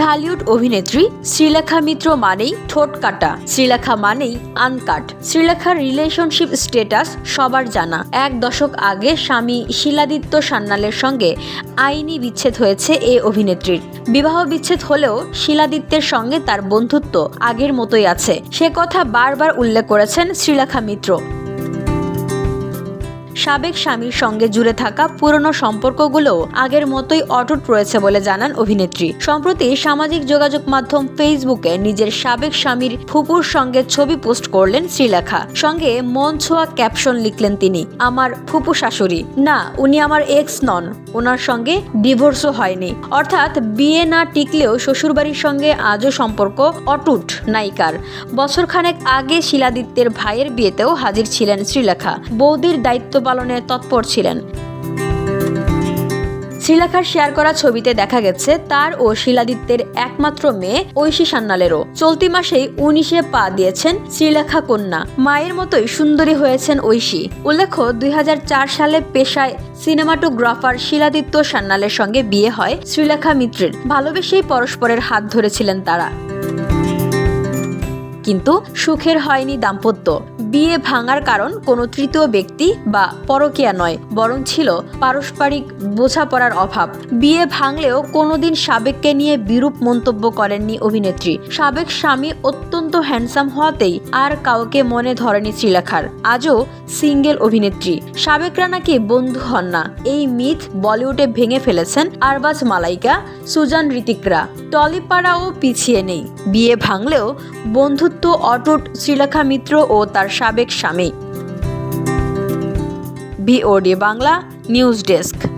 ঢালিউড অভিনেত্রী শ্রীলেখা মিত্র মানেই ঠোঁট কাটা, শ্রীলেখা মানেই আনকাট। শ্রীলেখার রিলেশনশিপ স্টেটাস সবার জানা। এক দশক আগে স্বামী শিলাদিত্য সান্যালের সঙ্গে আইনি বিচ্ছেদ হয়েছে এ অভিনেত্রীর। বিবাহ বিচ্ছেদ হলেও শিলাদিত্যের সঙ্গে তার বন্ধুত্ব আগের মতোই আছে। সে কথা বারবার উল্লেখ করেছেন শ্রীলেখা মিত্র। সাবেক স্বামীর সঙ্গে জুড়ে থাকা পুরনো সম্পর্কগুলোও আগের মতোই অটুট রয়েছে বলে জানান অভিনেত্রী। সম্প্রতি সামাজিক যোগাযোগ মাধ্যম ফেসবুকে নিজের সাবেক স্বামীর ফুপুর সঙ্গে ছবি পোস্ট করলেন শ্রীলেখা। সঙ্গে মন ছোঁয়া ক্যাপশন লিখলেন তিনি, আমার ফুপু শাশুড়ি। না, উনি আমার এক্স নন। ওনার সঙ্গে ডিভোর্সও হয়নি। অর্থাৎ বিয়ে না টিকলেও শ্বশুরবাড়ির সঙ্গে আজও সম্পর্ক অটুট নায়িকার। বছরখানেক আগে শিলাদিত্যের ভাইয়ের বিয়েতেও হাজির ছিলেন শ্রীলেখা। বৌদির দায়িত্ব পালনে তৎপর ছিলেন। শ্রীলেখার শেয়ার করা ছবিতে দেখা গেছে, তার ও শিলাদিত্যের একমাত্র মেয়ে ঐশী সান্যালেরও। চলতি মাসেই উনিশে পা দিয়েছেন শ্রীলেখা কন্যা। মায়ের মতোই সুন্দরী হয়েছেন ঐশী। উল্লেখ্য, দুই হাজার চার সালে পেশায় সিনেমাটোগ্রাফার শিলাদিত্য সান্যালের সঙ্গে বিয়ে হয় শ্রীলেখা মিত্রের। ভালোবেসেই পরস্পরের হাত ধরেছিলেন তারা। কিন্তু সুখের হয়নি দাম্পত্য। বিয়ে ভাঙার কারণ কোনো তৃতীয় ব্যক্তি বা পরকীয়া নয়, বরং ছিল পারস্পরিক বোঝাপড়ার অভাব। বিয়ে ভাঙলেও কোনোদিন সাবেককে নিয়ে বিরূপ মন্তব্য করেননি অভিনেত্রী। সাবেক স্বামী অত্যন্ত হ্যান্ডসাম হওয়াতেই আর কাউকে মনে ধরেনি শ্রীলেখার। আজও সিঙ্গেল অভিনেত্রী। সাবেকরা নাকি বন্ধু হন না। এই মিথ বলিউডে ভেঙে ফেলেছেন আরবাজ মালাইকা, সুজান ঋতিকরা টলিপাড়াও পিছিয়ে নেই। বিয়ে ভাঙলেও বন্ধুত্ব অটুট শ্রীলেখা মিত্র ও তার সাবেক স্বামী। BOD Bangla news desk